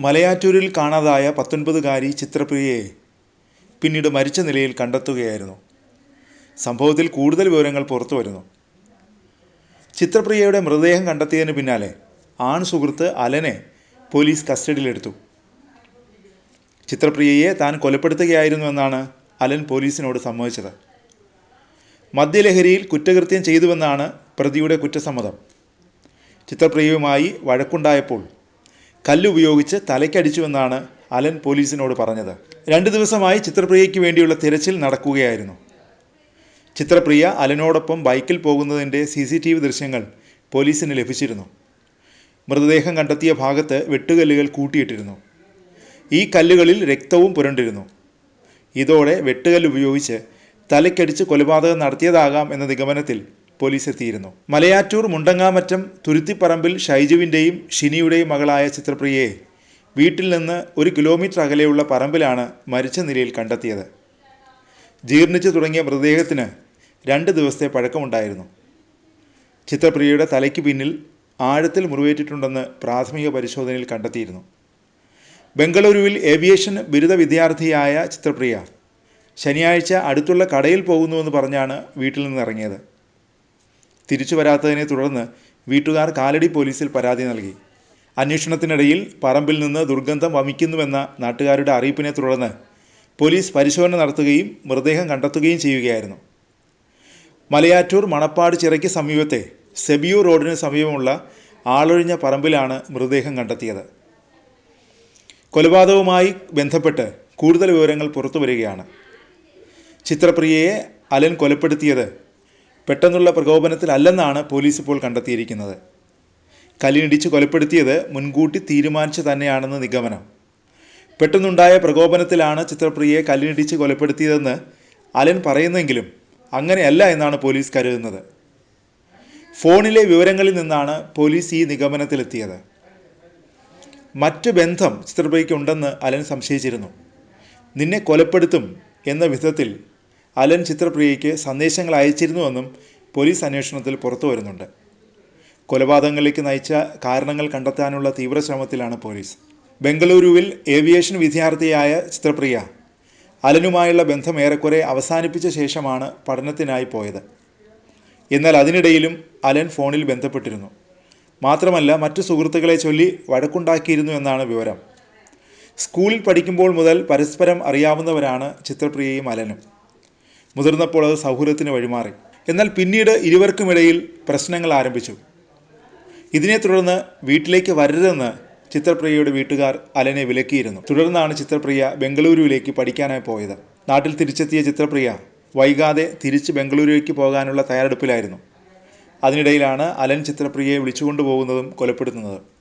മലയാറ്റൂരിൽ കാണാതായ പത്തൊൻപതുകാരി ചിത്രപ്രിയയെ പിന്നീട് മരിച്ച നിലയിൽ കണ്ടെത്തുകയായിരുന്നു. സംഭവത്തിൽ കൂടുതൽ വിവരങ്ങൾ പുറത്തു വരുന്നു. ചിത്രപ്രിയയുടെ മൃതദേഹം കണ്ടെത്തിയതിന് പിന്നാലെ ആൺ സുഹൃത്ത് അലനെ പോലീസ് കസ്റ്റഡിയിലെടുത്തു. ചിത്രപ്രിയയെ താൻ കൊലപ്പെടുത്തുകയായിരുന്നുവെന്നാണ് അലൻ പോലീസിനോട് സമ്മതിച്ചത്. മദ്യലഹരിയിൽ കുറ്റകൃത്യം ചെയ്തുവെന്നാണ് പ്രതിയുടെ കുറ്റസമ്മതം. ചിത്രപ്രിയയുമായി വഴക്കുണ്ടായപ്പോൾ കല്ലുപയോഗിച്ച് തലയ്ക്കടിച്ചുവെന്നാണ് അലൻ പോലീസിനോട് പറഞ്ഞത്. രണ്ട് ദിവസമായി ചിത്രപ്രിയയ്ക്ക് വേണ്ടിയുള്ള തിരച്ചിൽ നടക്കുകയായിരുന്നു. ചിത്രപ്രിയ അലനോടൊപ്പം ബൈക്കിൽ പോകുന്നതിന്റെ സി സി ടി വി ദൃശ്യങ്ങൾ പോലീസിന് ലഭിച്ചിരുന്നു. മൃതദേഹം കണ്ടെത്തിയ ഭാഗത്ത് വെട്ടുകല്ലുകൾ കൂട്ടിയിട്ടിരുന്നു. ഈ കല്ലുകളിൽ രക്തവും പുരണ്ടിരുന്നു. ഇതോടെ വെട്ടുകല്ല് ഉപയോഗിച്ച് തലയ്ക്കടിച്ച് കൊലപാതകം നടത്തിയതാകാം എന്ന നിഗമനത്തിൽ പോലീസ് എത്തിയിരുന്നു മലയാറ്റൂർ മുണ്ടങ്ങാമറ്റം തുരുത്തിപ്പറമ്പിൽ ഷൈജുവിന്റെയും ഷിനിയുടെയും മകളായ ചിത്രപ്രിയയെ വീട്ടിൽ നിന്ന് ഒരു കിലോമീറ്റർ അകലെയുള്ള പറമ്പിലാണ് മരിച്ച നിലയിൽ കണ്ടെത്തിയത്. ജീർണിച്ചു തുടങ്ങിയ മൃതദേഹത്തിന് രണ്ട് ദിവസത്തെ പഴക്കമുണ്ടായിരുന്നു. ചിത്രപ്രിയയുടെ തലയ്ക്ക് പിന്നിൽ ആഴത്തിൽ മുറിവേറ്റിട്ടുണ്ടെന്ന് പ്രാഥമിക പരിശോധനയിൽ കണ്ടെത്തിയിരുന്നു. ബംഗളൂരുവിൽ ഏവിയേഷൻ ബിരുദ വിദ്യാർത്ഥിയായ ചിത്രപ്രിയ ശനിയാഴ്ച അടുത്തുള്ള കടയിൽ പോകുന്നുവെന്ന് പറഞ്ഞാണ് വീട്ടിൽ നിന്ന് ഇറങ്ങിയത് തിരിച്ചു വരാത്തതിനെ തുടർന്ന് വീട്ടുകാർ കാലടി പോലീസിൽ പരാതി നൽകി. അന്വേഷണത്തിനിടയിൽ പറമ്പിൽ നിന്ന് ദുർഗന്ധം വമിക്കുന്നുവെന്ന നാട്ടുകാരുടെ അറിയിപ്പിനെ തുടർന്ന് പോലീസ് പരിശോധന നടത്തുകയും മൃതദേഹം കണ്ടെത്തുകയും ചെയ്യുകയായിരുന്നു. മലയാറ്റൂർ മണപ്പാട് ചിറയ്ക്ക് സമീപത്തെ സെബിയു റോഡിന് സമീപമുള്ള ആളൊഴിഞ്ഞ പറമ്പിലാണ് മൃതദേഹം കണ്ടെത്തിയത്. കൊലപാതകവുമായി ബന്ധപ്പെട്ട് കൂടുതൽ വിവരങ്ങൾ പുറത്തു വരികയാണ് ചിത്രപ്രിയയെ അലൻ കൊലപ്പെടുത്തിയത് പെട്ടെന്നുള്ള പ്രകോപനത്തിലല്ലെന്നാണ് പോലീസ് ഇപ്പോൾ കണ്ടെത്തിയിരിക്കുന്നത്. കല്ലിനിടിച്ച് കൊലപ്പെടുത്തിയത് മുൻകൂട്ടി തീരുമാനിച്ചു തന്നെയാണെന്ന് നിഗമനം. പെട്ടെന്നുണ്ടായ പ്രകോപനത്തിലാണ് ചിത്രപ്രിയയെ കല്ലിനിടിച്ച് കൊലപ്പെടുത്തിയതെന്ന് അലൻ പറയുന്നെങ്കിലും അങ്ങനെയല്ല എന്നാണ് പോലീസ് കരുതുന്നത്. ഫോണിലെ വിവരങ്ങളിൽ നിന്നാണ് പോലീസ് ഈ നിഗമനത്തിലെത്തിയത്. മറ്റു ബന്ധം ചിത്രപ്രിയയ്ക്കുണ്ടെന്ന് അലൻ സംശയിച്ചിരുന്നു. നിന്നെ കൊലപ്പെടുത്തും എന്ന വിധത്തിൽ അലൻ ചിത്രപ്രിയയ്ക്ക് സന്ദേശങ്ങൾ അയച്ചിരുന്നുവെന്നും പോലീസ് അന്വേഷണത്തിൽ പുറത്തു വരുന്നുണ്ട്. കൊലപാതകങ്ങളിലേക്ക് നയിച്ച കാരണങ്ങൾ കണ്ടെത്താനുള്ള തീവ്രശ്രമത്തിലാണ് പോലീസ്. ബംഗളൂരുവിൽ ഏവിയേഷൻ വിദ്യാർത്ഥിയായ ചിത്രപ്രിയ അലനുമായുള്ള ബന്ധം ഏറെക്കുറെ അവസാനിപ്പിച്ച ശേഷമാണ് പഠനത്തിനായി പോയത്. എന്നാൽ അതിനിടയിലും അലൻ ഫോണിൽ ബന്ധപ്പെട്ടിരുന്നു. മാത്രമല്ല മറ്റു സുഹൃത്തുക്കളെ ചൊല്ലി വഴക്കുണ്ടാക്കിയിരുന്നു എന്നാണ് വിവരം. സ്കൂളിൽ പഠിക്കുമ്പോൾ മുതൽ പരസ്പരം അറിയാവുന്നവരാണ് ചിത്രപ്രിയയും അലനും. മുതിർന്നപ്പോൾ അത് സൗഹൃദത്തിന് വഴിമാറി. എന്നാൽ പിന്നീട് ഇരുവർക്കുമിടയിൽ പ്രശ്നങ്ങൾ ആരംഭിച്ചു. ഇതിനെ തുടർന്ന് വീട്ടിലേക്ക് വരരുതെന്ന് ചിത്രപ്രിയയുടെ വീട്ടുകാർ അലനെ വിലക്കിയിരുന്നു. തുടർന്നാണ് ചിത്രപ്രിയ ബംഗളൂരുവിലേക്ക് പഠിക്കാനായി പോയത്. നാട്ടിൽ തിരിച്ചെത്തിയ ചിത്രപ്രിയ വൈകാതെ തിരിച്ച് ബംഗളൂരുവിലേക്ക് പോകാനുള്ള തയ്യാറെടുപ്പിലായിരുന്നു. അതിനിടയിലാണ് അലൻ ചിത്രപ്രിയയെ വിളിച്ചുകൊണ്ടുപോകുന്നതും കൊലപ്പെടുത്തുന്നതും.